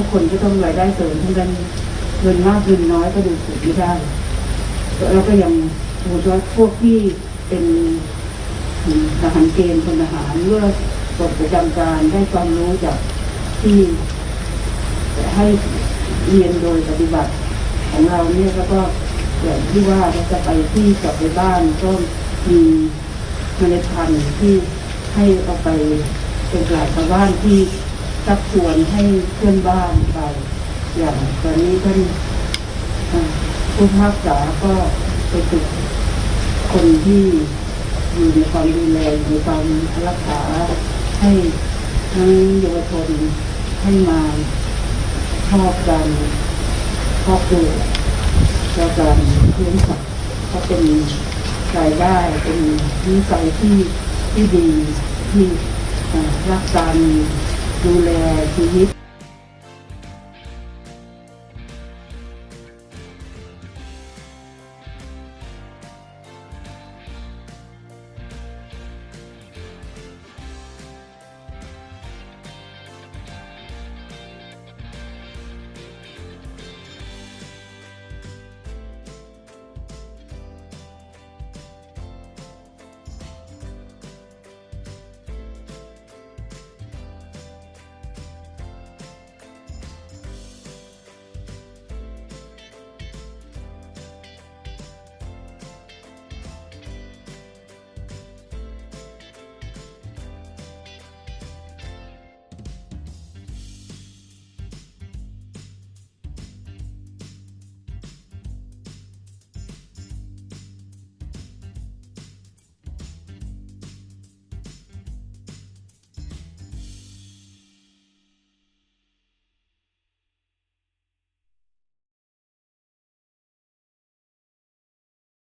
ทุกคนก็ต้องรายได้เสริมทั้งนั้นเงินมากเงินน้อยก็ดูถูกไม่ได้แล้วก็ยังโดยเฉพาพวกที่เป็นทหารเกณฑ์พลทหารเมื่อปลดประจำการได้ความรู้จากที่ให้เรียนโดยปฏิบัติของเราเนี่ยแล้วก็อย่างที่ว่าเราจะไปที่กลับไปบ้านก็มีเมล็ดพันธุ์ที่ให้เอาไปเป็นหลายชาวบ้านที่ ชักชวนให้เพื่อนบ้านไปอย่างตอนนี้ท่านผู้พักษาก็ไปฝึกคนที่อยู่ในความดูแลอยู่ในความรักษาให้ทั้งเยาวชนให้มาชอบกันครอบครัวแลการเลี้ยงสัตว์ก็เป็นรายได้เป็นนิสัยที่ที่ดีที่รักกา รดูแลชีวิต